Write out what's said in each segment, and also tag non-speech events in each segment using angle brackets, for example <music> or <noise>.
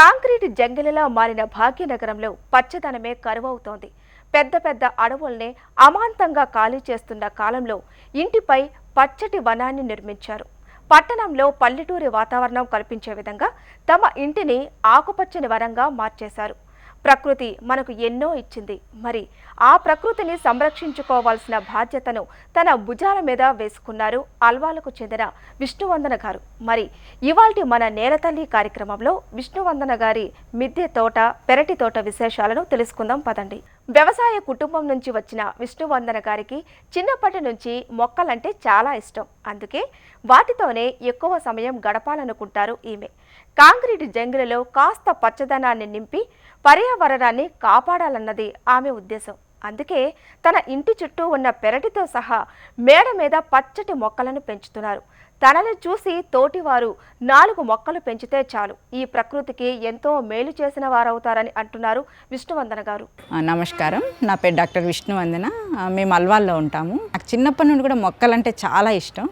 Concrete జంగిలిలా మారిన భాగ్యనగరంలో పచ్చదనమే కరువవుతోంది. పెద్ద పెద్ద అడవుల్నే అమాంతంగా ఖాళీ చేస్తున్న కాలంలో ఇంటిపై పచ్చటి వనాన్ని నిర్మించారు. పట్టణంలో పల్లెటూరి వాతావరణం కల్పించే విధంగా తమ ఇంటిని ఆకుపచ్చని వనంగా మార్చేశారు. ప్రకృతి మనకు ఎన్నో ఇచ్చింది. మరి ఆ ప్రకృతిని సంరక్షించుకోవాల్సిన బాధ్యతను తన భుజాల మీద వేసుకున్నారు అల్వాలకు చెందిన విష్ణువందన గారు. మరి ఇవాల్టి మన నేలతల్లి కార్యక్రమంలో విష్ణువందన గారి మిద్దె తోట పెరటి తోట విశేషాలను తెలుసుకుందాం పదండి. వ్యవసాయ కుటుంబం నుంచి వచ్చిన విష్ణువందన గారికి చిన్నప్పటి నుంచి మొక్కలంటే చాలా ఇష్టం. అందుకే వాటితోనే ఎక్కువ సమయం గడపాలనుకుంటారు ఈమె. కాంక్రీట్ జంగిలిలో కాస్త పచ్చదనాన్ని నింపి పర్యావరణాన్ని కాపాడాలన్నది ఆమె ఉద్దేశం. అందుకే తన ఇంటి చుట్టూ ఉన్న పెరటితో సహా మేడ మీద పచ్చటి మొక్కలను పెంచుతున్నారు. తనని చూసి తోటివారు నాలుగు మొక్కలు పెంచితే చాలు. ఈ ప్రకృతికి ఎంతో మేలు చేసిన వారవుతారని అంటున్నారు విష్ణువందన గారు. నమస్కారం. నా పేరు డాక్టర్ విష్ణువందన. మేము అల్వాల్లో ఉంటాము. నాకు చిన్నప్పటి నుండి కూడా మొక్కలంటే చాలా ఇష్టం.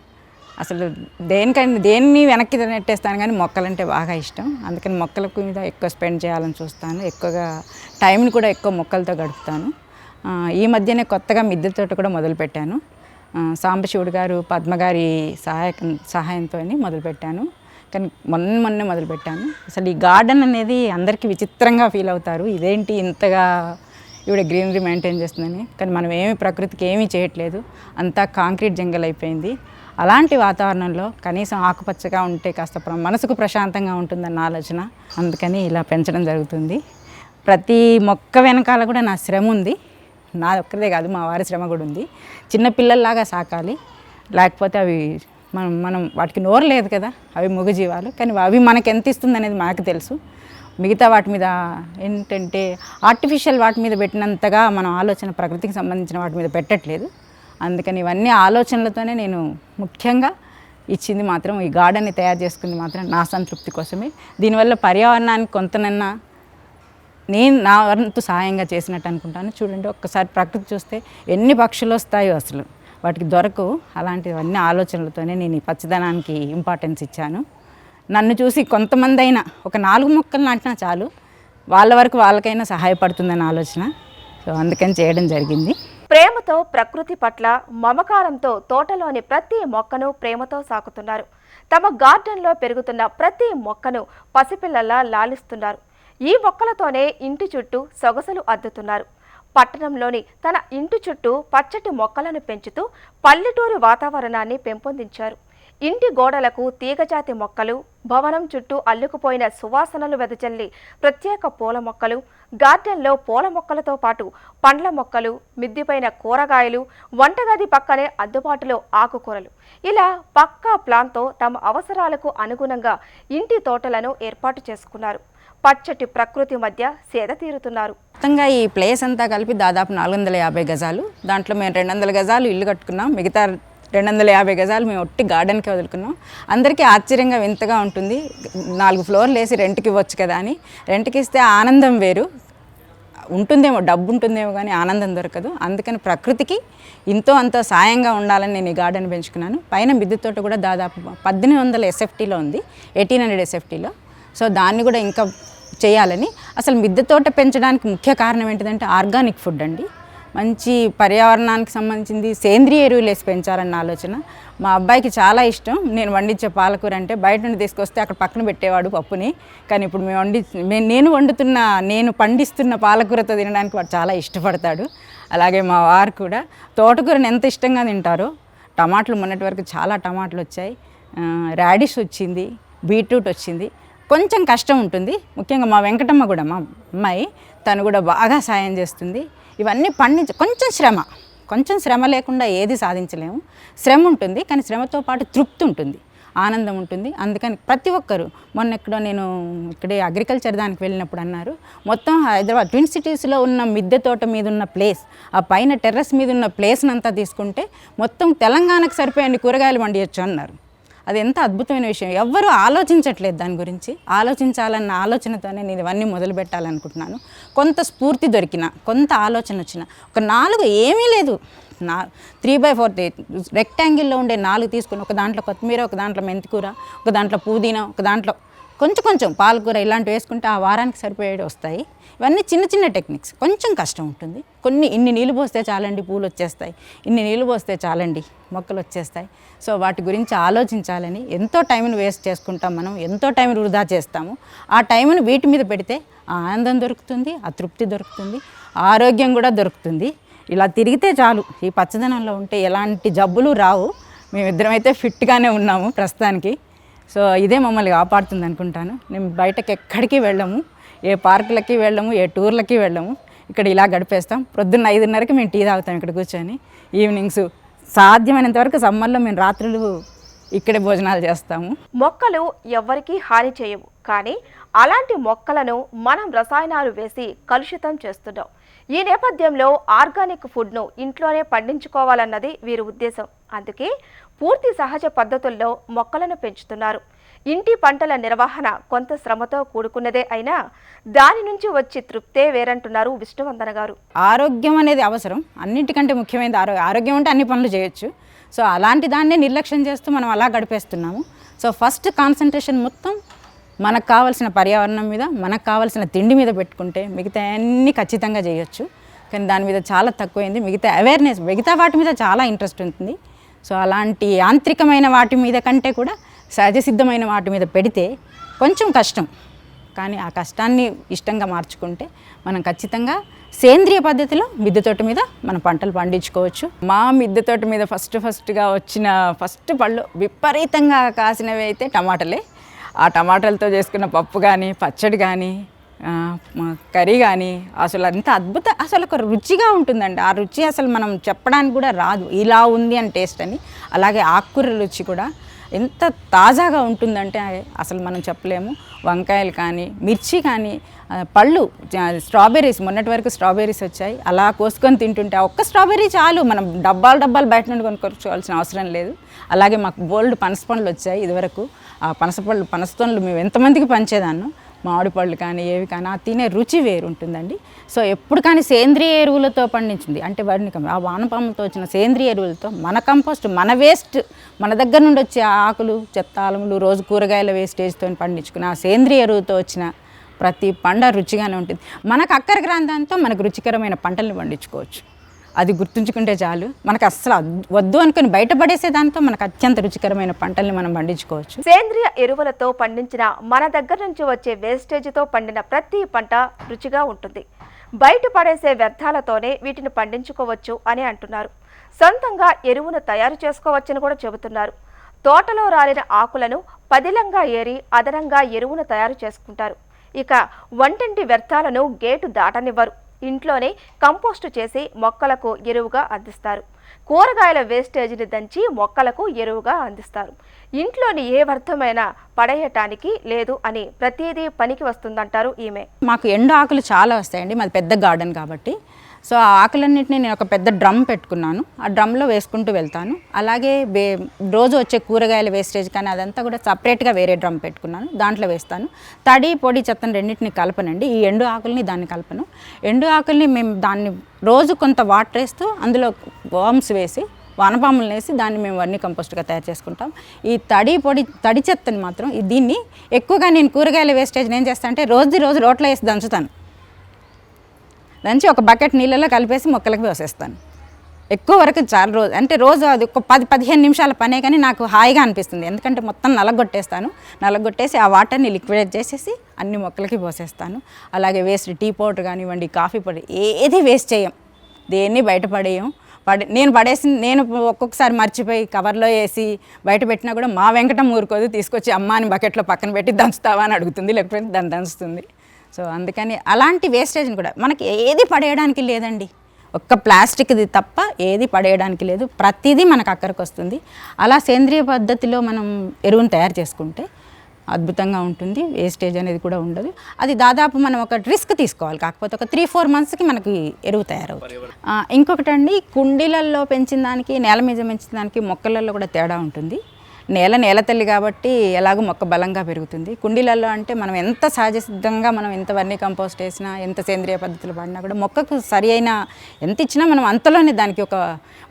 అసలు దేనికైనా దేన్ని వెనక్కి నెట్టేస్తాను కానీ మొక్కలంటే బాగా ఇష్టం. అందుకని మొక్కలకు మీద ఎక్కువ స్పెండ్ చేయాలని చూస్తాను. ఎక్కువగా టైంని కూడా ఎక్కువ మొక్కలతో గడుపుతాను. ఈ మధ్యనే కొత్తగా మిద్దె తోట కూడా మొదలుపెట్టాను. సాంబశివుడు గారు పద్మగారి సహాయక సహాయంతో మొదలుపెట్టాను. కానీ మొన్న మొన్నే మొదలుపెట్టాను. అసలు ఈ గార్డెన్ అనేది అందరికీ విచిత్రంగా ఫీల్ అవుతారు. ఇదేంటి ఇంతగా ఇవిడ గ్రీనరీ మెయింటైన్ చేస్తుందని. కానీ మనం ఏమి ప్రకృతికి ఏమీ చేయట్లేదు. అంతా కాంక్రీట్ జంగల్ అయిపోయింది. అలాంటి వాతావరణంలో కనీసం ఆకుపచ్చగా ఉంటే కాస్త మనసుకు ప్రశాంతంగా ఉంటుందన్న ఆలోచన. అందుకని ఇలా పెంచడం జరుగుతుంది. ప్రతి మొక్క వెనకాల కూడా నా శ్రమ ఉంది. నా ఒక్కరిదే కాదు మా వారి శ్రమ కూడా ఉంది. చిన్న పిల్లల్లాగా సాకాలి. లేకపోతే అవి మనం మనం వాటికి నోరు లేదు కదా అవి మూగజీవాలు. కానీ అవి మనకి ఎంత ఇస్తుంది అనేది మనకు తెలుసు. మిగతా వాటి మీద ఏంటంటే ఆర్టిఫిషియల్ వాటి మీద పెట్టినంతగా మనం ఆలోచన ప్రకృతికి సంబంధించిన వాటి మీద పెట్టట్లేదు. అందుకని ఇవన్నీ ఆలోచనలతోనే నేను ముఖ్యంగా ఇచ్చింది మాత్రం ఈ గార్డెన్ని తయారు చేసుకుంది మాత్రం నా సంతృప్తి కోసమే. దీనివల్ల పర్యావరణానికి కొంతనన్నా నేను నా వంతు సహాయంగా చేసినట్టు అనుకుంటాను. చూడండి ఒక్కసారి ప్రకృతి చూస్తే ఎన్ని పక్షులు వస్తాయో అసలు. వాటికి దొరకవు అలాంటివన్నీ ఆలోచనలతోనే నేను ఈ పచ్చదనానికి ఇంపార్టెన్స్ ఇచ్చాను. నన్ను చూసి కొంతమంది అయినా ఒక నాలుగు మొక్కలు నాటినా చాలు. వాళ్ళ వరకు వాళ్ళకైనా సహాయపడుతుందన్న ఆలోచన. సో అందుకని చేయడం జరిగింది. ప్రేమతో ప్రకృతి పట్ల మమకారంతో తోటలోని ప్రతి మొక్కను ప్రేమతో సాకుతున్నారు. తమ గార్డెన్లో పెరుగుతున్న ప్రతి మొక్కను పసిపిల్లలా లాలిస్తున్నారు. ఈ మొక్కలతోనే ఇంటి చుట్టూ సొగసులు అద్దుతున్నారు. పట్టణంలోని తన ఇంటి చుట్టూ పచ్చటి మొక్కలను పెంచుతూ పల్లెటూరు వాతావరణాన్ని పెంపొందించారు. ఇంటి గోడలకు తీగజాతి మొక్కలు భవనం చుట్టూ అల్లుకుపోయిన సువాసనలు వెదజల్లి ప్రత్యేక పూల మొక్కలు గార్డెన్లో పూల మొక్కలతో పాటు పండ్ల మొక్కలు మిద్దిపైన కూరగాయలు వంటగది పక్కనే అందుబాటులో ఆకుకూరలు. ఇలా పక్కా ప్లాన్తో తమ అవసరాలకు అనుగుణంగా ఇంటి తోటలను ఏర్పాటు చేసుకున్నారు. పచ్చటి ప్రకృతి మధ్య సేద తీరుతున్నారు. మొత్తంగా ఈ ప్లేస్ అంతా కలిపి దాదాపు నాలుగు వందల యాభై గజాలు. దాంట్లో మేము రెండు వందల గజాలు ఇల్లు కట్టుకున్నాం. మిగతా రెండు వందల యాభై గజాలు మేము ఒట్టి గార్డెన్కి వదులుకున్నాం. అందరికీ ఆశ్చర్యంగా వింతగా ఉంటుంది. నాలుగు ఫ్లోర్లు వేసి రెంట్కి ఇవ్వచ్చు కదా అని. రెంట్కి ఇస్తే ఆనందం వేరు. ఉంటుందేమో డబ్బు ఉంటుందేమో కానీ ఆనందం దొరకదు. అందుకని ప్రకృతికి ఇంతో అంతో సాయంగా ఉండాలని నేను ఈ గార్డెన్ పెంచుకున్నాను. పైన మిద్దె తోట కూడా దాదాపు పద్దెనిమిది వందల ఎస్ఎఫ్టీలో ఉంది. ఎయిటీన్ హండ్రెడ్ ఎస్ఎఫ్టీలో సో దాన్ని కూడా ఇంకా చేయాలని. అసలు మిద్దె తోట పెంచడానికి ముఖ్య కారణం ఏంటిదంటే ఆర్గానిక్ ఫుడ్ అండి. మంచి పర్యావరణానికి సంబంధించింది సేంద్రియ ఎరువులు వేసి పెంచాలన్న ఆలోచన. మా అబ్బాయికి చాలా ఇష్టం. నేను వండించే పాలకూర అంటే బయట నుండి తీసుకొస్తే అక్కడ పక్కన పెట్టేవాడు పప్పుని. కానీ ఇప్పుడు మేము వండి నేను వండుతున్న నేను పండిస్తున్న పాలకూరతో తినడానికి వాడు చాలా ఇష్టపడతాడు. అలాగే మా వారు కూడా తోటకూరని ఎంత ఇష్టంగా తింటారో టమాటాలు మొన్నటి వరకు చాలా టమాటాలు వచ్చాయి. రాడిష్ వచ్చింది బీట్రూట్ వచ్చింది. కొంచెం కష్టం ఉంటుంది. ముఖ్యంగా మా వెంకటమ్మ కూడా మా అమ్మాయి తను కూడా బాగా సాయం చేస్తుంది. ఇవన్నీ పండించ కొంచెం శ్రమ. కొంచెం శ్రమ లేకుండా ఏది సాధించలేము. శ్రమ ఉంటుంది కానీ శ్రమతో పాటు తృప్తి ఉంటుంది. ఆనందం ఉంటుంది. అందుకని ప్రతి ఒక్కరు మొన్న ఎక్కడో నేను ఇక్కడే అగ్రికల్చర్ దానికి వెళ్ళినప్పుడు అన్నారు మొత్తం హైదరాబాద్ ట్విన్ సిటీస్లో ఉన్న మిద్దె తోట మీద ఉన్న ప్లేస్ ఆ పైన టెర్రస్ మీద ఉన్న ప్లేస్ని అంతా తీసుకుంటే మొత్తం తెలంగాణకు సరిపోయే కూరగాయలు వండియచ్చు అన్నారు. అది ఎంత అద్భుతమైన విషయం. ఎవ్వరూ ఆలోచించట్లేదు దాని గురించి. ఆలోచించాలన్న ఆలోచనతోనే నేను ఇవన్నీ మొదలు పెట్టాలనుకుంటున్నాను. కొంత స్ఫూర్తి దొరికిన కొంత ఆలోచన వచ్చిన ఒక నాలుగు ఏమీ లేదు. నా త్రీ బై ఫోర్ రెక్టాంగిల్లో ఉండే నాలుగు తీసుకుని ఒక దాంట్లో కొత్తిమీర ఒక దాంట్లో మెంతికూర ఒక దాంట్లో పుదీనా ఒక దాంట్లో కొంచెం కొంచెం పాలకూర ఇలాంటివి వేసుకుంటే ఆ వారానికి సరిపోయేవి వస్తాయి. ఇవన్నీ చిన్న చిన్న టెక్నిక్స్. కొంచెం కష్టం ఉంటుంది. కొన్ని ఇన్ని నీళ్ళు పోస్తే చాలండి పూలు వచ్చేస్తాయి. ఇన్ని నీళ్ళు పోస్తే చాలండి మొక్కలు వచ్చేస్తాయి. సో వాటి గురించి ఆలోచించాలని ఎంతో టైంను వేస్ట్ చేసుకుంటాం మనం ఎంతో టైం వృధా చేస్తాము. ఆ టైంను వీటి మీద పెడితే ఆ ఆనందం దొరుకుతుంది ఆ తృప్తి దొరుకుతుంది ఆరోగ్యం కూడా దొరుకుతుంది. ఇలా తిరిగితే చాలు. ఈ పచ్చదనంలో ఉంటే ఎలాంటి జబ్బులు రావు. మేమిద్దరం అయితే ఫిట్గానే ఉన్నాము ప్రస్తుతానికి. సో ఇదే మమ్మల్ని కాపాడుతుంది అనుకుంటాను. మేము బయటకు ఎక్కడికి వెళ్ళము. ఏ పార్కులకి వెళ్ళము ఏ టూర్లకి వెళ్ళము. ఇక్కడ ఇలా గడిపేస్తాం. ప్రొద్దున్న ఐదున్నరకి మేము టీ తాగుతాం ఇక్కడ కూర్చొని. ఈవినింగ్స్ సాధ్యమైనంత వరకు సమ్మర్లో మేము రాత్రులు ఇక్కడే భోజనాలు చేస్తాము. మొక్కలు ఎవరికీ హాని చేయవు. కానీ అలాంటి మొక్కలను మనం రసాయనాలు వేసి కలుషితం చేస్తున్నాం ఈ నేపథ్యంలో ఆర్గానిక్ ఫుడ్ను ఇంట్లోనే పండించుకోవాలన్నది వీరి ఉద్దేశం. అందుకే పూర్తి సహజ పద్ధతుల్లో మొక్కలను పెంచుతున్నారు. ఇంటి పంటల నిర్వహణ కొంత శ్రమతో కూడుకున్నదే అయినా దాని నుంచి వచ్చి తృప్తే వేరంటున్నారు విష్ణువందన గారు. ఆరోగ్యం అనేది అవసరం. అన్నిటికంటే ముఖ్యమైనది ఆరోగ్యం ఆరోగ్యం అంటే అన్ని పనులు చేయొచ్చు. సో అలాంటి దాన్నే నిర్లక్ష్యం చేస్తూ మనం అలా గడిపేస్తున్నాము. సో ఫస్ట్ కాన్సన్ట్రేషన్ మొత్తం మనకు కావాల్సిన పర్యావరణం మీద మనకు కావాల్సిన తిండి మీద పెట్టుకుంటే మిగతా అన్నీ ఖచ్చితంగా చేయొచ్చు. కానీ దాని మీద చాలా తక్కువైంది. మిగతా అవేర్నెస్ మిగతా వాటి మీద చాలా ఇంట్రెస్ట్ ఉంటుంది. సో అలాంటి యాంత్రికమైన వాటి మీద కంటే కూడా సహజ సిద్ధమైన వాటి మీద పెడితే కొంచెం కష్టం. కానీ ఆ కష్టాన్ని ఇష్టంగా మార్చుకుంటే మనం ఖచ్చితంగా సేంద్రియ పద్ధతిలో మిద్దె తోట మీద మన పంటలు పండించుకోవచ్చు. మా మిద్దె తోట మీద ఫస్ట్ ఫస్ట్గా వచ్చిన ఫస్ట్ పళ్ళు విపరీతంగా కాసినవి అయితే టమాటలే. ఆ టమాటాలతో చేసుకున్న పప్పు కానీ పచ్చడి కానీ కర్రీ కానీ అసలు అంత అద్భుత అసలు ఒక రుచిగా ఉంటుందండి. ఆ రుచి అసలు మనం చెప్పడానికి కూడా రాదు. ఇలా ఉంది అని టేస్ట్ అని. అలాగే ఆకుకూర రుచి కూడా ఎంత తాజాగా ఉంటుందంటే అసలు మనం చెప్పలేము. వంకాయలు కానీ మిర్చి కానీ పళ్ళు స్ట్రాబెర్రీస్ మొన్నటి వరకు స్ట్రాబెర్రీస్ వచ్చాయి. అలా కోసుకొని తింటుంటే ఒక్క స్ట్రాబెర్రీ చాలు. మనం డబ్బాలు డబ్బాలు బయట నుండి కొనుక్కోవాల్సిన అవసరం లేదు. అలాగే మాకు బోల్డ్ పనస పండ్లు వచ్చాయి ఇదివరకు. ఆ పనస పళ్ళు పనస పండ్లు మేము ఎంతమందికి పంచేదాన్నో మామిడి పళ్ళు కానీ ఏవి కానీ ఆ తినే రుచి వేరు ఉంటుందండి సో ఎప్పుడు కానీ సేంద్రియ ఎరువులతో పండించింది. అంటే వాడిని ఆ వానపాములతో వచ్చిన సేంద్రియ ఎరువులతో మన కంపోస్ట్ మన వేస్ట్ మన దగ్గర నుండి వచ్చే ఆకులు చెత్తాలములు రోజు కూరగాయల వేస్టేజ్తో పండించుకున్న ఆ సేంద్రియ ఎరువుతో వచ్చిన ప్రతి పంట రుచిగానే ఉంటుంది. మనకు అక్కర గ్రంథంతో మనకు రుచికరమైన పంటలను పండించుకోవచ్చు. అది గుర్తుంచుకుంటే చాలు. మనకు అస్సలు వద్దు అనుకుని బయటపడేసే దాంతో మనకు అత్యంత రుచికరమైన పంటల్ని మనం పండించుకోవచ్చు. సేంద్రియ ఎరువులతో పండించిన మన దగ్గర నుంచి వచ్చే వేస్టేజ్తో పండిన ప్రతి పంట రుచిగా ఉంటుంది. బయట పడేసే వ్యర్థాలతోనే వీటిని పండించుకోవచ్చు అని అంటున్నారు. సొంతంగా ఎరువును తయారు చేసుకోవచ్చని కూడా చెబుతున్నారు. తోటలో రాలిన ఆకులను పదిలంగా ఏరి అదనంగా ఎరువును తయారు చేసుకుంటారు. ఇక వంటింటి వ్యర్థాలను గేటు దాటనివ్వరు. ఇంట్లోనే కంపోస్టు చేసి మొక్కలకు ఎరువుగా అందిస్తారు. కూరగాయల వేస్టేజ్ని దంచి మొక్కలకు ఎరువుగా అందిస్తారు. ఇంట్లోని ఏ వ్యర్థమైనా పడేయటానికి లేదు అని ప్రతిదీ పనికి వస్తుందంటారు ఈమె. మాకు ఎండు ఆకులు చాలా వస్తాయండి. మాది పెద్ద గార్డెన్ కాబట్టి. సో ఆ ఆకులన్నింటినీ నేను ఒక పెద్ద డ్రమ్ పెట్టుకున్నాను. ఆ డ్రమ్లో వేసుకుంటూ వెళ్తాను. అలాగే వే రోజు వచ్చే కూరగాయల వేస్టేజ్ కానీ అదంతా కూడా సపరేట్గా వేరే డ్రమ్ పెట్టుకున్నాను. దాంట్లో వేస్తాను. తడి పొడి చెత్తను రెండింటిని కలపనండి. ఈ ఎండు ఆకుల్ని దాన్ని కలపను. ఎండు ఆకుల్ని మేము దాన్ని రోజు కొంత వాటర్ వేస్తూ అందులో వామ్స్ వేసి వానపాములను వేసి దాన్ని మేము వర్ని కంపోస్ట్గా తయారు చేసుకుంటాం. ఈ తడి పొడి తడి చెత్తని మాత్రం దీన్ని ఎక్కువగా నేను కూరగాయల వేస్టేజ్ ఏం చేస్తాను అంటే రోజు రోజు రోట్లో వేసి దంచుతాను. దంచి ఒక బకెట్ నీళ్ళలో కలిపేసి మొక్కలకు పోసేస్తాను. ఎక్కువ వరకు చాలా రోజు అంటే రోజు అది ఒక పది పదిహేను నిమిషాల పనే కానీ నాకు హాయిగా అనిపిస్తుంది. ఎందుకంటే మొత్తం నలగొట్టేస్తాను. నలగొట్టేసి ఆ వాటర్ని లిక్విడేట్ చేసేసి అన్ని మొక్కలకి పోసేస్తాను. అలాగే వేస్ట్ టీ పౌడర్ కానివ్వండి కాఫీ పౌడర్ ఏది వేస్ట్ చేయం. దేన్ని బయటపడేయం పడే నేను పడేసి నేను ఒక్కొక్కసారి మర్చిపోయి కవర్లో వేసి బయట పెట్టినా కూడా మా వెంకటం ఊరుకోదు తీసుకొచ్చి అమ్మ అని బకెట్లో పక్కన పెట్టి దంచుతావా అని అడుగుతుంది లేకపోతే దాన్ని దంచుతుంది. సో అందుకని అలాంటి వేస్టేజ్ని కూడా మనకి ఏది పడేయడానికి లేదండి. ఒక్క ప్లాస్టిక్ది తప్ప ఏది పడేయడానికి లేదు. ప్రతిదీ మనకు అక్కడికి వస్తుంది. అలా సేంద్రియ పద్ధతిలో మనం ఎరువును తయారు చేసుకుంటే అద్భుతంగా ఉంటుంది. వేస్టేజ్ అనేది కూడా ఉండదు. అది దాదాపు మనం ఒక రిస్క్ తీసుకోవాలి. కాకపోతే ఒక త్రీ ఫోర్ మంత్స్కి మనకి ఎరువు తయారవుతుంది. ఇంకొకటండి కుండీలలో పెంచిన దానికి నేల మీద పెంచిన దానికి మొక్కలలో కూడా తేడా ఉంటుంది. నేల నేల తల్లి కాబట్టి ఎలాగో మొక్క బలంగా పెరుగుతుంది. కుండీలలో అంటే మనం ఎంత సహజ సిద్ధంగా మనం ఎంత వర్ణీ కంపోస్ట్ వేసినా ఎంత సేంద్రియ పద్ధతులు పడినా కూడా మొక్కకు సరి అయిన ఎంత ఇచ్చినా మనం అంతలోనే దానికి ఒక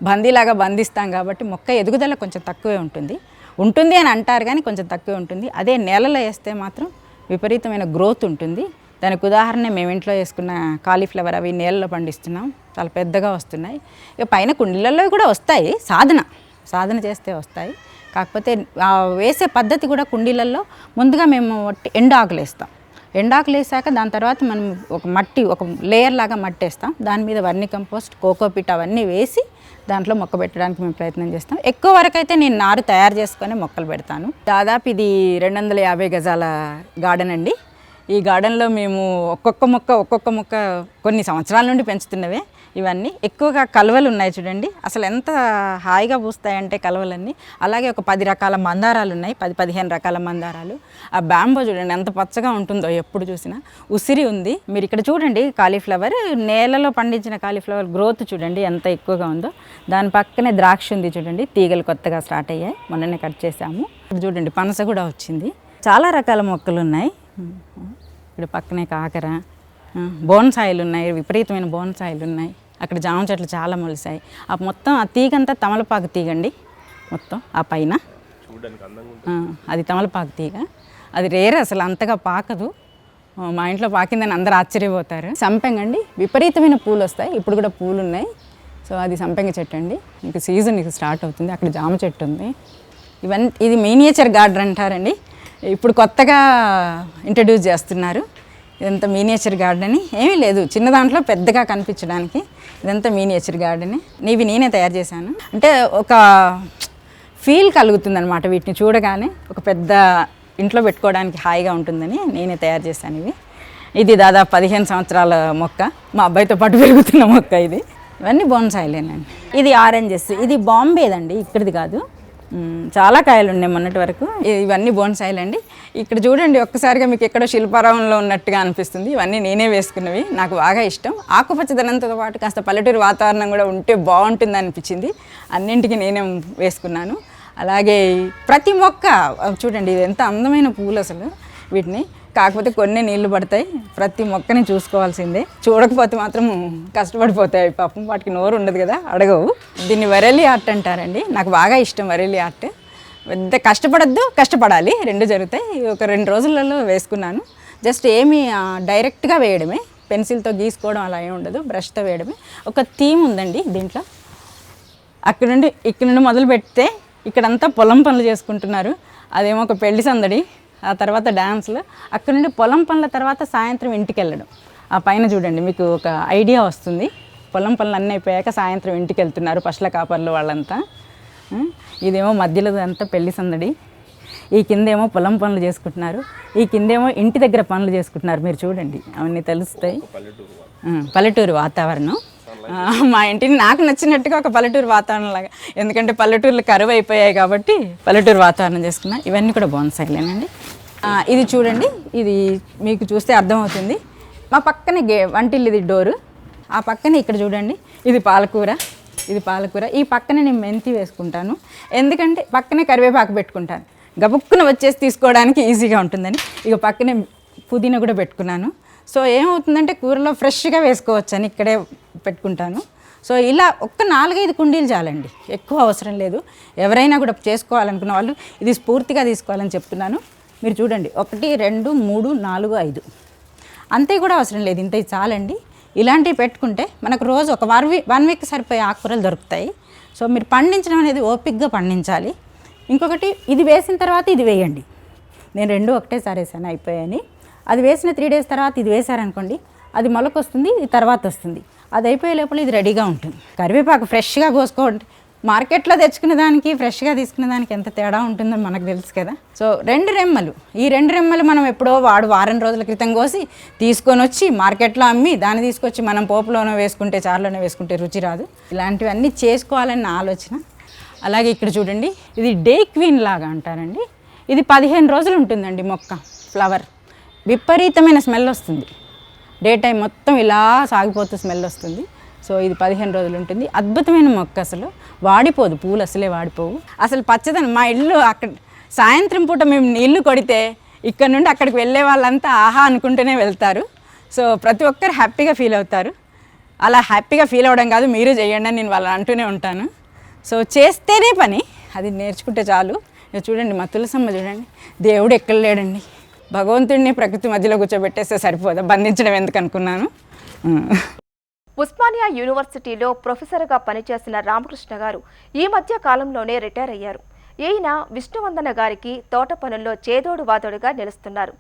బందీలాగా బంధిస్తాం కాబట్టి మొక్క ఎదుగుదల కొంచెం తక్కువే ఉంటుంది. ఉంటుంది అని అంటారు కానీ కొంచెం తక్కువే ఉంటుంది. అదే నేలలో వేస్తే మాత్రం విపరీతమైన గ్రోత్ ఉంటుంది. దానికి ఉదాహరణ మేము ఇంట్లో వేసుకున్న కాలీఫ్లవర్ అవి నేలలో పండిస్తున్నాం. చాలా పెద్దగా వస్తున్నాయి. ఇక పైన కుండీలలో కూడా వస్తాయి. సాధన సాధన చేస్తే వస్తాయి. కాకపోతే వేసే పద్ధతి కూడా కుండీలలో ముందుగా మేము ఎండాకులు వేస్తాం ఎండాకులు వేసాక దాని తర్వాత మనం ఒక మట్టి ఒక లేయర్ లాగా మట్టి వేస్తాం దాని మీద వర్ని కంపోస్ట్ కోకోపిట్ అవన్నీ వేసి దాంట్లో మొక్క పెట్టడానికి మేము ప్రయత్నం చేస్తాం. ఎక్కువ వరకు అయితే నేను నారు తయారు చేసుకొని మొక్కలు పెడతాను. దాదాపు ఇది రెండు వందల యాభై గజాల గార్డెన్ అండి. ఈ గార్డెన్లో మేము ఒక్కొక్క మొక్క ఒక్కొక్క మొక్క కొన్ని సంవత్సరాల నుండి పెంచుతున్నవే. ఇవన్నీ ఎక్కువగా కలువలు ఉన్నాయి చూడండి. అసలు ఎంత హాయిగా పూస్తాయంటే కలువలన్నీ. అలాగే ఒక పది రకాల మందారాలు ఉన్నాయి. పది పదిహేను రకాల మందారాలు. ఆ బ్యాంబో చూడండి ఎంత పచ్చగా ఉంటుందో ఎప్పుడు చూసినా. ఉసిరి ఉంది. మీరు ఇక్కడ చూడండి కాలీఫ్లవర్. నేలలో పండించిన కాలీఫ్లవర్ గ్రోత్ చూడండి ఎంత ఎక్కువగా ఉందో. దాని పక్కనే ద్రాక్ష ఉంది చూడండి. తీగలు కొత్తగా స్టార్ట్ అయ్యాయి. మొన్ననే కట్ చేసాము చూడండి పనస కూడా వచ్చింది. చాలా రకాల మొక్కలు ఉన్నాయి. ఇక్కడ పక్కనే కాకర. బోన్సాయిలు ఉన్నాయి. విపరీతమైన బోన్సాయిలు ఉన్నాయి. అక్కడ జామ చెట్లు చాలా మొలిసాయి. ఆ మొత్తం ఆ తీగ అంతా తమలపాకు తీగ అండి మొత్తం ఆ పైన. అది తమలపాకు తీగ. అది రేర్ అసలు అంతగా పాకదు. మా ఇంట్లో పాకిందని అందరూ ఆశ్చర్యపోతారు. సంపెంగ అండి విపరీతమైన పూలు వస్తాయి ఇప్పుడు కూడా పూలు ఉన్నాయి సో అది సంపెంగ చెట్టు అండి ఇంక సీజన్ ఇక స్టార్ట్ అవుతుంది. అక్కడ జామ చెట్టు ఉంది. ఇవన్నీ ఇది మినియేచర్ గార్డెన్ అంటారండి. ఇప్పుడు కొత్తగా ఇంట్రడ్యూస్ చేస్తున్నారు. ఇదంతా మీనియేచర్ గార్డెన్ ఏమీ లేదు చిన్న దాంట్లో పెద్దగా కనిపించడానికి ఇదంతా మీనియేచర్ గార్డెన్ ఇవి నేనే తయారు చేశాను. అంటే ఒక ఫీల్ కలుగుతుంది అనమాట వీటిని చూడగానే. ఒక పెద్ద ఇంట్లో పెట్టుకోవడానికి హాయిగా ఉంటుందని నేనే తయారు చేశాను ఇవి. ఇది దాదాపు పదిహేను సంవత్సరాల మొక్క. మా అబ్బాయితో పాటు <laughs> పెరుగుతున్న మొక్క ఇది. ఇవన్నీ బోన్సాయిలేనండి. ఇది ఆరెంజెస్ ఇది బాంబేదండి ఇక్కడిది కాదు. చాలా కాయలు ఉన్నాయి మొన్నటి వరకు. ఇవన్నీ బోన్సాయిలు అండి. ఇక్కడ చూడండి ఒక్కసారిగా మీకు ఎక్కడో శిల్పారావంలో ఉన్నట్టుగా అనిపిస్తుంది. ఇవన్నీ నేనే వేసుకున్నవి. నాకు బాగా ఇష్టం. ఆకుపచ్చదనంతో పాటు కాస్త పల్లెటూరు వాతావరణం కూడా ఉంటే బాగుంటుంది అనిపించింది. అన్నింటికి నేనే వేసుకున్నాను. అలాగే ప్రతి మొక్క చూడండి ఇది ఎంత అందమైన పూలు అసలు వీటిని. కాకపోతే కొన్ని నీళ్ళు పడతాయి. ప్రతి మొక్కని చూసుకోవాల్సిందే. చూడకపోతే మాత్రం కష్టపడిపోతాయి. పాపం వాటికి నోరు ఉండదు కదా అడగవు. దీన్ని వరెలి ఆర్ట్ అంటారండి. నాకు బాగా ఇష్టం వరెలి ఆర్ట్. పెద్ద కష్టపడద్దు కష్టపడాలి. రెండు జరుగుతాయి. ఒక రెండు రోజులలో వేసుకున్నాను. జస్ట్ ఏమి డైరెక్ట్గా వేయడమే. పెన్సిల్తో గీసుకోవడం అలా ఏమి ఉండదు. బ్రష్తో వేయడమే. ఒక థీమ్ ఉందండి దీంట్లో. అక్కడ నుండి ఇక్కడ నుండి మొదలు పెడితే ఇక్కడంతా పొలం పనులు చేసుకుంటున్నారు. అదేమో ఒక పెళ్ళి సందడి. ఆ తర్వాత డ్యాన్స్లు అక్కడ నుండి పొలం పనుల తర్వాత సాయంత్రం ఇంటికి వెళ్ళడం ఆ పైన చూడండి మీకు ఒక ఐడియా వస్తుంది. పొలం పనులు అన్నీ అయిపోయాక సాయంత్రం ఇంటికి వెళ్తున్నారు పశుల కాపర్లు వాళ్ళంతా. ఇదేమో మధ్యలో అంతా పెళ్ళి సందడి. ఈ కిందేమో పొలం పనులు చేసుకుంటున్నారు. ఈ కిందేమో ఇంటి దగ్గర పనులు చేసుకుంటున్నారు. మీరు చూడండి అవన్నీ తెలుస్తాయి. పల్లెటూరు వాతావరణం. మా ఇంటిని నాకు నచ్చినట్టుగా ఒక పల్లెటూరు వాతావరణం లాగా. ఎందుకంటే పల్లెటూర్లు కరువు అయిపోయాయి కాబట్టి పల్లెటూరు వాతావరణం చేసుకున్నా. ఇవన్నీ కూడా బాగుంటాయిలేనండి ఇది చూడండి. ఇది మీకు చూస్తే అర్థమవుతుంది. మా పక్కనే గే వంటిల్లు ఇది డోరు. ఆ పక్కనే ఇక్కడ చూడండి. ఇది పాలకూర. ఇది పాలకూర. ఈ పక్కనే నేను మెంతి వేసుకుంటాను. ఎందుకంటే పక్కనే కరివేపాకు పెట్టుకుంటాను. గబుక్కున వచ్చేసి తీసుకోవడానికి ఈజీగా ఉంటుందని. ఇక పక్కనే పుదీనా కూడా పెట్టుకున్నాను. సో ఏమవుతుందంటే కూరలో ఫ్రెష్గా వేసుకోవచ్చు అని ఇక్కడే పెట్టుకుంటాను. సో ఇలా ఒక్క నాలుగైదు కుండీలు చాలండి. ఎక్కువ అవసరం లేదు. ఎవరైనా కూడా చేసుకోవాలనుకున్న వాళ్ళు ఇది స్ఫూర్తిగా తీసుకోవాలని చెప్తున్నాను. మీరు చూడండి. ఒకటి రెండు మూడు నాలుగు ఐదు. అంతే కూడా అవసరం లేదు. ఇంత చాలండి. ఇలాంటివి పెట్టుకుంటే మనకు రోజు ఒక వన్ వీక్ వన్ వీక్ సరిపోయే ఆకుకూరలు దొరుకుతాయి. సో మీరు పండించడం అనేది ఓపిక్గా పండించాలి. ఇంకొకటి ఇది వేసిన తర్వాత ఇది వేయండి. నేను రెండు ఒకటేసారి వేసాను అయిపోయాయని. అది వేసిన త్రీ డేస్ తర్వాత ఇది వేసారనుకోండి అది మొలకొస్తుంది ఇది తర్వాత వస్తుంది. అది అయిపోయే లోపల ఇది రెడీగా ఉంటుంది. కరివేపాకు ఫ్రెష్గా కోసుకోండి. మార్కెట్లో తెచ్చుకునే దానికి ఫ్రెష్గా తీసుకునే దానికి ఎంత తేడా ఉంటుందో మనకు తెలుసు కదా. సో రెండు రెమ్మలు. ఈ రెండు రెమ్మలు మనం ఎప్పుడో వాడు వారం రోజుల క్రితం కోసి తీసుకొని వచ్చి మార్కెట్లో అమ్మి దాన్ని తీసుకొచ్చి మనం పోపులోనో వేసుకుంటే చారులోనే వేసుకుంటే రుచి రాదు. ఇలాంటివన్నీ చేసుకోవాలని నా ఆలోచన. అలాగే ఇక్కడ చూడండి ఇది డే క్వీన్ లాగా అంటారండి. ఇది పదిహేను రోజులు ఉంటుందండి మొక్క ఫ్లవర్. విపరీతమైన స్మెల్ వస్తుంది. డే టైం మొత్తం ఇలా సాగిపోతూ స్మెల్ వస్తుంది. సో ఇది పదిహేను రోజులు ఉంటుంది. అద్భుతమైన మొక్క అసలు. వాడిపోదు పూలు అసలే వాడిపోవు. అసలు పచ్చదనం మా ఇల్లు అక్కడ సాయంత్రం పూట మేము నీళ్ళు కొడితే ఇక్కడ నుండి అక్కడికి వెళ్ళే వాళ్ళంతా ఆహా అనుకుంటూనే వెళ్తారు. సో ప్రతి ఒక్కరు హ్యాపీగా ఫీల్ అవుతారు. అలా హ్యాపీగా ఫీల్ అవ్వడం కాదు మీరు చేయండి అని నేను వాళ్ళని అంటూనే ఉంటాను. సో చేస్తేనే పని. అది నేర్చుకుంటే చాలు. చూడండి మా తులసమ్మ చూడండి. దేవుడు ఎక్కడ లేడండి. భగవంతుడిని ప్రకృతి మధ్యలో కూర్చోబెట్టేస్తే సరిపోదా? బంధించడం ఎందుకు అనుకున్నాను? ఉస్మానియా యూనివర్సిటీలో ప్రొఫెసర్గా పనిచేసిన రామకృష్ణ గారు ఈ మధ్య కాలంలోనే రిటైర్ అయ్యారు. ఈయన విష్ణువందన గారికి తోట పనుల్లో చేదోడు వాదోడుగా నిలుస్తున్నారు.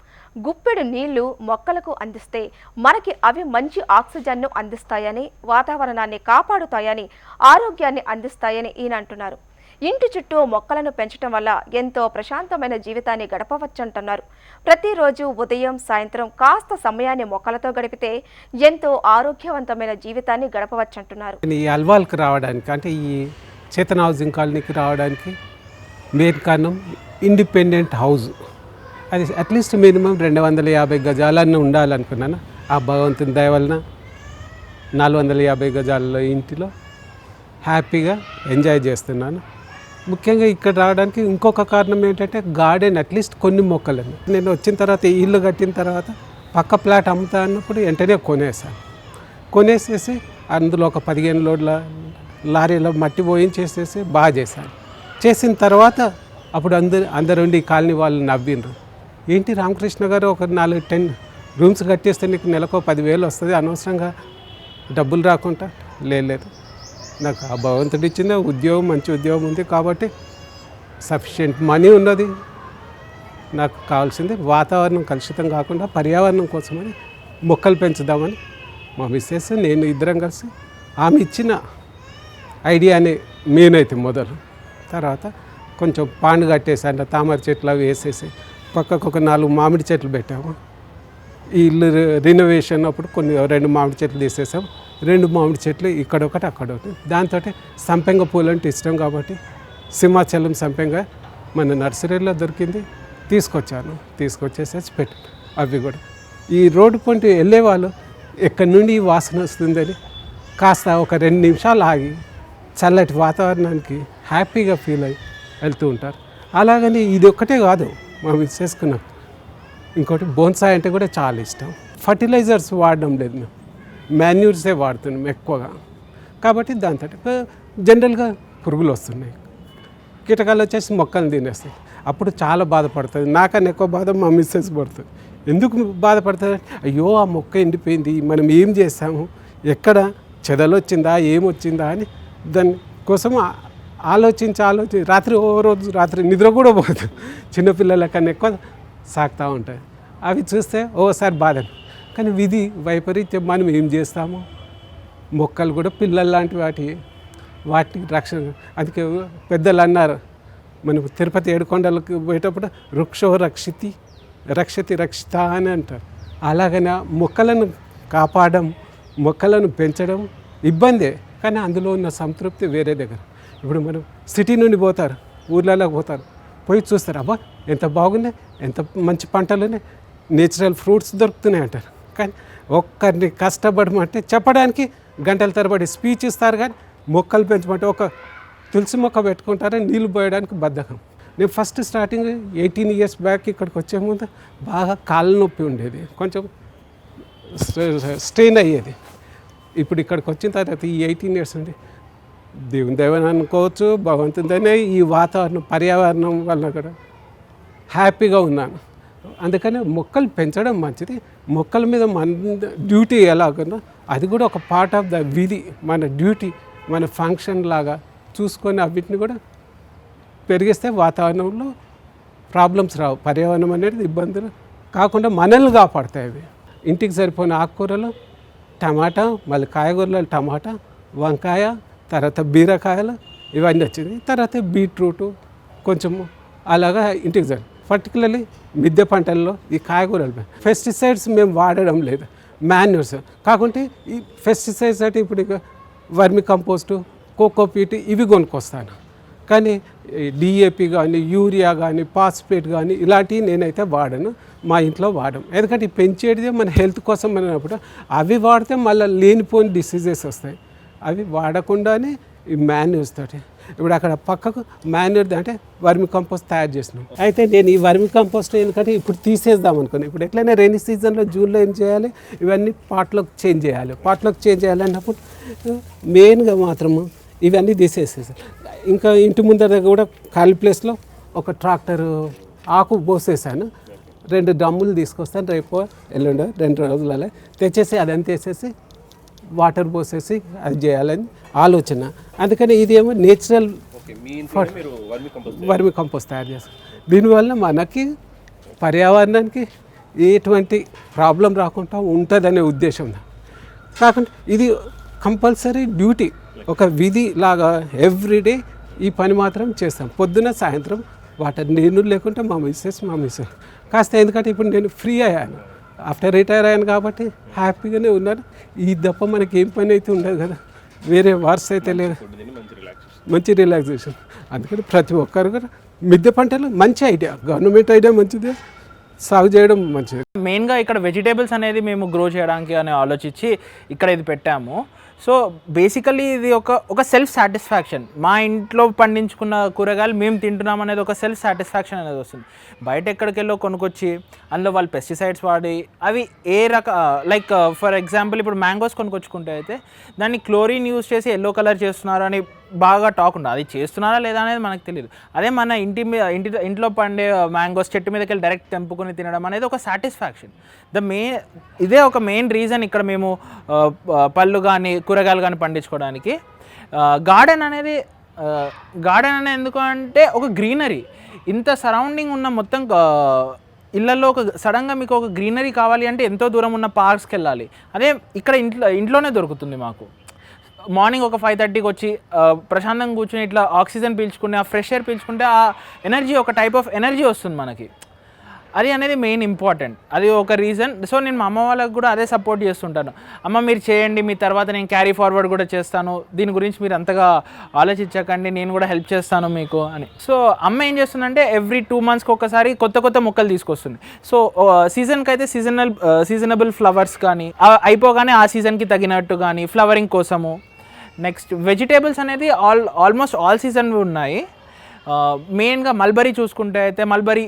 గుప్పెడు నీళ్ళు మొక్కలకు అందిస్తే మనకి అవి మంచి ఆక్సిజన్ను అందిస్తాయని వాతావరణాన్ని కాపాడుతాయని ఆరోగ్యాన్ని అందిస్తాయని ఈయన అంటున్నారు. ఇంటి చుట్టూ మొక్కలను పెంచడం వల్ల ఎంతో ప్రశాంతమైన జీవితాన్ని గడపవచ్చంటున్నారు. ప్రతిరోజు ఉదయం సాయంత్రం కాస్త సమయాన్ని మొక్కలతో గడిపితే ఎంతో ఆరోగ్యవంతమైన జీవితాన్ని గడపవచ్చంటున్నారు. ఈ అల్వాల్కి రావడానికి అంటే ఈ చేతన్ హౌసింగ్ కాలనీకి రావడానికి మెయిన్ కారణం ఇండిపెండెంట్ హౌస్. అది అట్లీస్ట్ మినిమం రెండు వందల యాభై గజాలన్నీ ఉండాలనుకున్నాను? ఆ భగవంతుని దయ వలన నాలుగు వందల యాభై గజాల ఇంటిలో హ్యాపీగా ఎంజాయ్ చేస్తున్నాను. ముఖ్యంగా ఇక్కడ రావడానికి ఇంకొక కారణం ఏంటంటే గార్డెన్ అట్లీస్ట్ కొన్ని మొక్కలను. నేను వచ్చిన తర్వాత ఇల్లు కట్టిన తర్వాత పక్క ప్లాట్ అమ్ముతా అన్నప్పుడు వెంటనే కొనేసాను కొనేసేసి అందులో ఒక పదిహేను లోడ్ల లారీలో మట్టి పోయించేసేసి బాగా చేశాను. చేసిన తర్వాత అప్పుడు అందరు అందరు ఉండి ఈ కాలనీ వాళ్ళు నవ్విండ్రు. ఏంటి రామకృష్ణ గారు ఒక నాలుగు టెన్ రూమ్స్ కట్టేస్తే నీకు నెలకు పదివేలు వస్తుంది అనవసరంగా డబ్బులు రాకుండా? లేదు. నాకు ఆ భగవంతుడు ఇచ్చిన ఉద్యోగం మంచి ఉద్యోగం ఉంది కాబట్టి సఫిషియెంట్ మనీ ఉన్నది. నాకు కావాల్సింది వాతావరణం కలుషితం కాకుండా పర్యావరణం కోసమని మొక్కలు పెంచుదామని మా మిస్సెస్ నేను ఇద్దరం కలిసి ఆమె ఇచ్చిన ఐడియాని మేనైతే మొదలు. తర్వాత కొంచెం పాండు కట్టేసాను తామర చెట్లు అవి వేసేసి పక్కకు ఒక నాలుగు మామిడి చెట్లు పెట్టాము. ఈ ఇల్లు రినోవేషన్ అప్పుడు కొన్ని రెండు మామిడి చెట్లు తీసేసాం రెండు మామిడి చెట్లు ఇక్కడ ఒకటి అక్కడ ఒకటి. దాంతో సంపెంగ పూలు అంటే ఇష్టం కాబట్టి సింహాచలం సంపెంగ మన నర్సరీలో దొరికింది. తీసుకొచ్చాను. తీసుకొచ్చేసేసి పెట్టు అవి కూడా. ఈ రోడ్డు పొంటి వెళ్ళేవాళ్ళు ఎక్కడి నుండి ఈ వాసన వస్తుందని కాస్త ఒక రెండు నిమిషాలు ఆగి చల్లటి వాతావరణానికి హ్యాపీగా ఫీల్ అయ్యి వెళ్తూ ఉంటారు. అలాగని ఇది ఒక్కటే కాదు మనం ఇది చేసుకున్నాం. ఇంకోటి బోన్సాయ్ అంటే కూడా చాలా ఇష్టం. ఫర్టిలైజర్స్ వాడడం లేదు మేము. మాన్యూర్సే వాడుతున్నాం ఎక్కువగా. కాబట్టి దాంతో జనరల్గా పురుగులు వస్తున్నాయి. కీటకాలు వచ్చేసి మొక్కలు తినేస్తాయి. అప్పుడు చాలా బాధపడుతుంది. నాకన్నా ఎక్కువ బాధ మా మిస్సెస్ పడుతుంది. ఎందుకు బాధపడుతుంది? అయ్యో ఆ మొక్క ఎండిపోయింది. మనం ఏం చేస్తాము? ఎక్కడ చెదలు వచ్చిందా ఏమొచ్చిందా? అని దాని కోసం ఆలోచించి ఆలోచి రాత్రి ఓ రోజు రాత్రి నిద్ర కూడా పోదు. చిన్నపిల్లల కన్నా ఎక్కువ సాగుతూ ఉంటాయి. అవి చూస్తే ఓసారి బాధలు కానీ విధి వైపరీత్యం మనం ఏం చేస్తాము? మొక్కలు కూడా పిల్లలు లాంటి వాటి వాటికి రక్షణ. అందుకే పెద్దలు అన్నారు మనకు తిరుపతి ఏడుకొండలకు పోయేటప్పుడు వృక్షో రక్షితి రక్షతి రక్షిత అని అంటారు. అలాగనే మొక్కలను కాపాడడం మొక్కలను పెంచడం ఇబ్బందే. కానీ అందులో ఉన్న సంతృప్తి వేరే దగ్గర. ఇప్పుడు మనం సిటీ నుండి పోతారు ఊర్లలోకి పోతారు. పోయి చూస్తారు అబ్బా ఎంత బాగున్నాయి ఎంత మంచి పంటలు ఉన్నాయి నేచురల్ ఫ్రూట్స్ దొరుకుతున్నాయి అంటారు. కానీ ఒక్కరిని కష్టపడమంటే చెప్పడానికి గంటల తరబడి స్పీచ్ ఇస్తారు కానీ మొక్కలు పెంచమంటే ఒక తులసి మొక్క పెట్టుకుంటారని నీళ్ళు పోయడానికి బద్ధకం. నేను first starting eighteen years back ఇక్కడికి వచ్చే ముందు బాగా కాళ్ళ నొప్పి ఉండేది. కొంచెం స్ట్రెయిన్ అయ్యేది. ఇప్పుడు ఇక్కడికి వచ్చిన తర్వాత ఈ ఎయిటీన్ ఇయర్స్ నుండి దేవుని దేవని అనుకోవచ్చు భగవంతుందనే ఈ వాతావరణం పర్యావరణం వల్ల కూడా హ్యాపీగా ఉన్నాను. అందుకని మొక్కలు పెంచడం మంచిది. మొక్కల మీద మన డ్యూటీ ఎలాగనో అది కూడా ఒక పార్ట్ ఆఫ్ ద విధి మన డ్యూటీ మన ఫంక్షన్ లాగా చూసుకొని అవిటిని కూడా పెరిగిస్తే వాతావరణంలో ప్రాబ్లమ్స్ రావు. పర్యావరణం అనేది ఇబ్బందులు కాకుండా మనల్ని కాపాడతాయి అవి. ఇంటికి సరిపోయిన ఆకుకూరలు టమాటా మళ్ళీ కాయగూరలు టమాటా వంకాయ తర్వాత బీరకాయలు ఇవన్నీ వచ్చింది తర్వాత బీట్రూటు కొంచెము అలాగా ఇంటికి సరి పర్టికులర్లీ మిద్దె పంటల్లో ఈ కాయగూరలు. పెస్టిసైడ్స్ మేము వాడడం లేదు. మాన్యూర్స్ కాకుంటే ఈ పెస్టిసైడ్స్ అంటే ఇప్పుడు ఇక వర్మి కంపోస్టు కోకోపీట్ ఇవి కొనుక్కొస్తాను. కానీ డిఏపి కానీ యూరియా కానీ పాస్పేట్ కానీ ఇలాంటివి నేనైతే వాడను. మా ఇంట్లో వాడం ఎందుకంటే పెంచేటిదే మన హెల్త్ కోసం అన్నప్పుడు అవి వాడితే మళ్ళీ లేనిపోని డిసీజెస్ వస్తాయి. అవి వాడకుండానే ఈ మాన్యూర్స్ తోటి ఇప్పుడు అక్కడ పక్కకు మాన్యూర్ అంటే వర్మి కంపోస్ట్ తయారు చేసినాం. అయితే నేను ఈ వర్మి కంపోస్ట్ ఎందుకంటే ఇప్పుడు తీసేద్దాం అనుకుని ఇప్పుడు ఎట్లయినా రెయినీ సీజన్లో జూన్లో ఏం చేయాలి? ఇవన్నీ పాట్లోకి చేంజ్ చేయాలి. పాట్లోకి చేంజ్ చేయాలన్నప్పుడు మెయిన్గా మాత్రము ఇవన్నీ తీసేసేసారు ఇంకా ఇంటి ముందర కూడా ఖాళీ ప్లేస్లో ఒక ట్రాక్టర్ ఆకు పోసేసాను. రెండు డ్రమ్ములు తీసుకొస్తాను రేపు ఎల్లుండో రెండు రోజులలో. తెచ్చేసి అదంతా వేసేసి వాటర్ పోసేసి అది చేయాలని ఆలోచన. అందుకని ఇదేమో నేచురల్ వర్మి కంపోస్ట్ తయారు చేస్తాం దీనివల్ల మనకి పర్యావరణానికి ఎటువంటి ప్రాబ్లం రాకుండా ఉంటుందనే ఉద్దేశం. కాకుండా ఇది కంపల్సరీ డ్యూటీ. ఒక విధి లాగా ఎవ్రీడే ఈ పని మాత్రం చేస్తాం. పొద్దున సాయంత్రం వాటర్ నేను లేకుంటే మా మిస్సెస్ మా మిస్సెస్. కాస్త ఎందుకంటే ఇప్పుడు నేను ఫ్రీ అయ్యాను. ఆఫ్టర్ రిటైర్ అయ్యాను కాబట్టి హ్యాపీగానే ఉన్నాను ఈ తప్ప మనకి ఏం పని అయితే ఉండదు కదా. వేరే వర్స్ అయితే లేదు. మంచి రిలాక్సేషన్. అందుకని ప్రతి ఒక్కరు కూడా మిద్దె పంటలు మంచి ఐడియా. గవర్నమెంట్ ఐడియా మంచిదే. సాగు చేయడం మంచిది. మెయిన్గా ఇక్కడ వెజిటేబుల్స్ అనేది మేము గ్రో చేయడానికి అని ఆలోచించి ఇక్కడ ఇది పెట్టాము. సో బేసికలీ ఇది ఒక ఒక సెల్ఫ్ సాటిస్ఫాక్షన్ మా ఇంట్లో పండించుకున్న కూరగాయలు మేము తింటున్నాం అనేది ఒక సెల్ఫ్ సాటిస్ఫాక్షన్ అనేది వస్తుంది. బయట ఎక్కడికి వెళ్ళో కొనుక్కొచ్చి అందులో వాళ్ళు పెస్టిసైడ్స్ వాడి అవి ఏ రక లైక్ ఫర్ ఎగ్జాంపుల్ ఇప్పుడు మ్యాంగోస్ కొనుక్కొచ్చుకుంటే అయితే దాన్ని క్లోరిన్ యూస్ చేసి ఎల్లో కలర్ చేస్తున్నారు అని బాగా టాక్ ఉంది అది చేస్తున్నారా లేదా అనేది మనకు తెలియదు అదే మన ఇంటి మీద ఇంటి ఇంట్లో పండే మ్యాంగోస్ చెట్టు మీదకి వెళ్ళి డైరెక్ట్ తెంపుకొని తినడం అనేది ఒక సాటిస్ఫాక్షన్ ద మే ఇదే ఒక మెయిన్ రీజన్ ఇక్కడ మేము పళ్ళు కానీ కూరగాయలు కానీ పండించుకోవడానికి. గార్డెన్ అనేది గార్డెన్ అనేది ఎందుకు అంటే ఒక గ్రీనరీ ఇంత సరౌండింగ్ ఉన్న మొత్తం ఇళ్ళలో ఒక సడన్గా మీకు ఒక గ్రీనరీ కావాలి అంటే ఎంతో దూరం ఉన్న పార్క్స్కి వెళ్ళాలి అదే ఇక్కడ ఇంట్లో ఇంట్లోనే దొరుకుతుంది మాకు. మార్నింగ్ ఒక ఫైవ్ థర్టీకి వచ్చి ప్రశాంతంగా కూర్చుని ఇట్లా ఆక్సిజన్ పీల్చుకుంటే ఆ ఫ్రెష్ ఎయిర్ పీల్చుకుంటే ఆ ఎనర్జీ ఒక టైప్ ఆఫ్ ఎనర్జీ వస్తుంది మనకి. అది అనేది మెయిన్ ఇంపార్టెంట్. అది ఒక రీజన్. సో నేను మా అమ్మ వాళ్ళకి కూడా అదే సపోర్ట్ చేస్తుంటాను. అమ్మ మీరు చేయండి మీ తర్వాత నేను క్యారీ ఫార్వర్డ్ కూడా చేస్తాను. దీని గురించి మీరు అంతగా ఆలోచించకండి నేను కూడా హెల్ప్ చేస్తాను మీకు అని. సో అమ్మ ఏం చేస్తుందంటే ఎవ్రీ టూ మంత్స్కి ఒకసారి కొత్త కొత్త మొక్కలు తీసుకొస్తుంది. సో సీజన్కి అయితే సీజనల్ సీజనబుల్ ఫ్లవర్స్ కానీ అయిపోగానే ఆ సీజన్కి తగినట్టు కానీ ఫ్లవరింగ్ కోసము నెక్స్ట్ వెజిటేబుల్స్ అనేది ఆల్ ఆల్మోస్ట్ ఆల్ సీజన్ ఉన్నాయి. మెయిన్గా మల్బరీ చూసుకుంటే అయితే మల్బరీ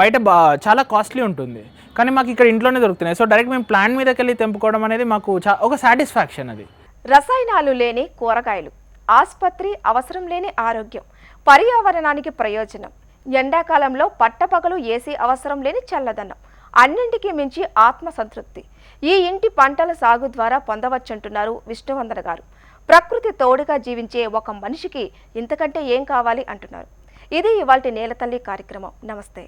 బయట బా చాలా కాస్ట్లీ ఉంటుంది. కానీ మాకు ఇక్కడ ఇంట్లోనే దొరుకుతున్నాయి. సో డైరెక్ట్ మేము ప్లాంట్ మీదకి వెళ్ళి తెంపుకోవడం అనేది మాకు చా ఒక సాటిస్ఫాక్షన్ అది. రసాయనాలు లేని కూరగాయలు ఆసుపత్రి అవసరం లేని ఆరోగ్యం పర్యావరణానికి ప్రయోజనం ఎండాకాలంలో పట్టపగలు ఏసీ అవసరం లేని చల్లదనం అన్నింటికీ మించి ఆత్మ సంతృప్తి ఈ ఇంటి పంటల సాగు ద్వారా పొందవచ్చంటున్నారు విష్ణువందన గారు. ప్రకృతి తోడుగా జీవించే ఒక మనిషికి ఇంతకంటే ఏం కావాలి అంటున్నారు. ఇది ఇవాళ నేలతల్లి కార్యక్రమం. నమస్తే.